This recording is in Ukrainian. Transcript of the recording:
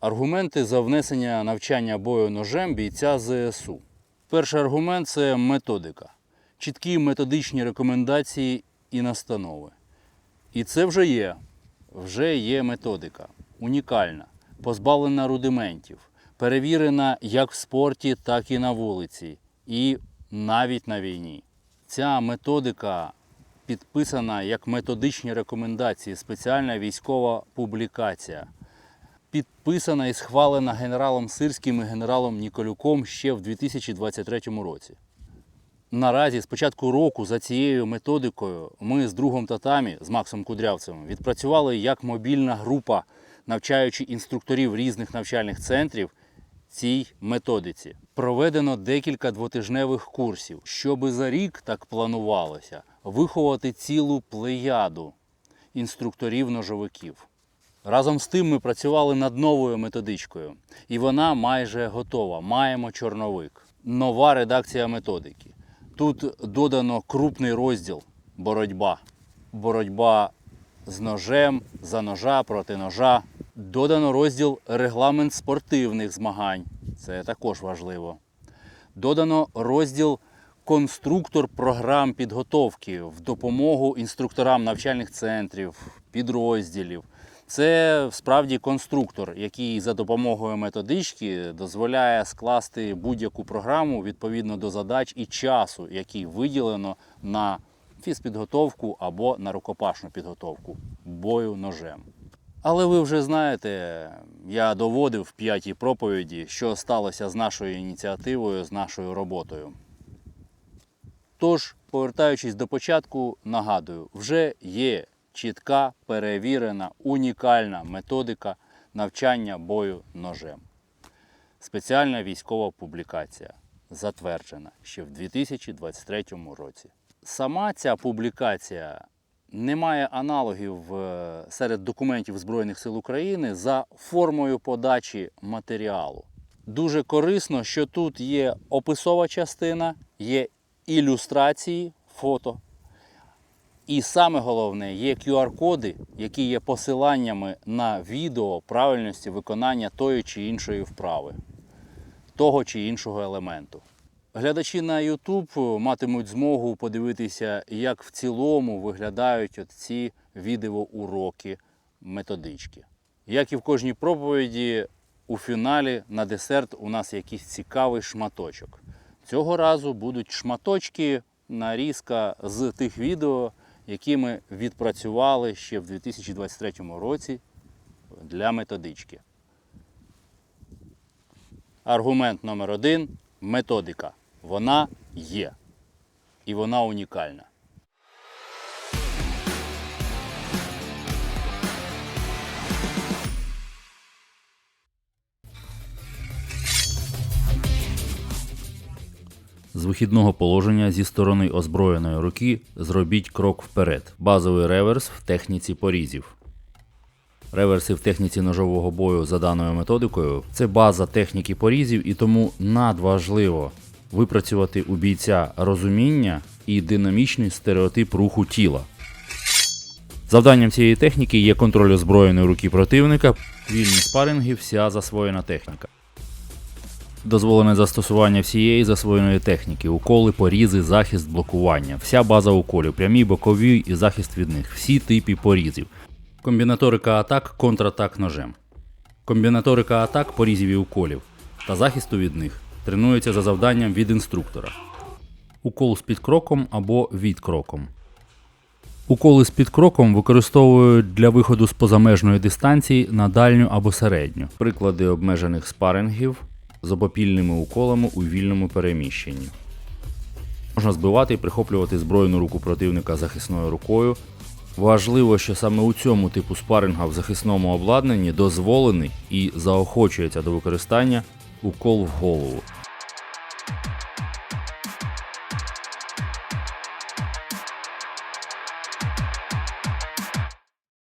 Аргументи за внесення навчання бою ножем бійця ЗСУ. Перший аргумент це методика. Чіткі методичні рекомендації і настанови. І це вже є. Вже є методика. Унікальна, позбавлена рудиментів, перевірена як в спорті, так і на вулиці, і навіть на війні. Ця методика підписана як методичні рекомендації, спеціальна військова публікація підписана і схвалена генералом Сирським і генералом Ніколюком ще в 2023 році. Наразі, з початку року, за цією методикою, ми з другом татамі, з Максом Кудрявцем, відпрацювали як мобільна група, навчаючи інструкторів різних навчальних центрів цій методиці. Проведено декілька двотижневих курсів, щоби за рік так планувалося виховати цілу плеяду інструкторів-ножовиків. Разом з тим ми працювали над новою методичкою, і вона майже готова. Маємо чорновик. Нова редакція методики. Тут додано крупний розділ боротьба. Боротьба з ножем, за ножа, проти ножа. Додано розділ регламент спортивних змагань. Це також важливо. Додано розділ конструктор програм підготовки в допомогу інструкторам навчальних центрів, підрозділів. Це справді конструктор, який за допомогою методички дозволяє скласти будь-яку програму відповідно до задач і часу, який виділено на фізпідготовку або на рукопашну підготовку бою ножем. Але ви вже знаєте, я доводив в п'ятій проповіді, що сталося з нашою ініціативою, з нашою роботою. Тож, повертаючись до початку, нагадую, вже є чітка, перевірена, унікальна методика навчання бою ножем. Спеціальна військова публікація затверджена ще в 2023 році. Сама ця публікація не має аналогів е, серед документів Збройних сил України за формою подачі матеріалу. Дуже корисно, що тут є описова частина, є ілюстрації, фото. І саме головне, є QR-коди, які є посиланнями на відео правильності виконання тої чи іншої вправи, того чи іншого елементу. Глядачі на YouTube матимуть змогу подивитися, як в цілому виглядають ці відеоуроки методички. Як і в кожній проповіді, у фіналі на десерт у нас якийсь цікавий шматочок. Цього разу будуть шматочки, нарізка з тих відео, які ми відпрацювали ще в 2023 році для методички. Аргумент номер один методика. Вона є. І вона унікальна. Вихідного положення зі сторони озброєної руки зробіть крок вперед. Базовий реверс в техніці порізів. Реверси в техніці ножового бою за даною методикою це база техніки порізів, і тому надважливо випрацювати у бійця розуміння і динамічний стереотип руху тіла. Завданням цієї техніки є контроль озброєної руки противника, вільні спаринги, вся засвоєна техніка. Дозволене застосування всієї засвоєної техніки, уколи, порізи, захист, блокування, вся база уколів, прямі, бокові і захист від них, всі типи порізів. Комбінаторика атак, контратак ножем. Комбінаторика атак, порізів і уколів та захисту від них тренується за завданням від інструктора. Укол з підкроком або від кроком. Уколи з підкроком використовують для виходу з позамежної дистанції на дальню або середню. Приклади обмежених спарингів з обопільними уколами у вільному переміщенні. Можна збивати і прихоплювати збройну руку противника захисною рукою. Важливо, що саме у цьому типу спаринга в захисному обладнанні дозволений і заохочується до використання укол в голову.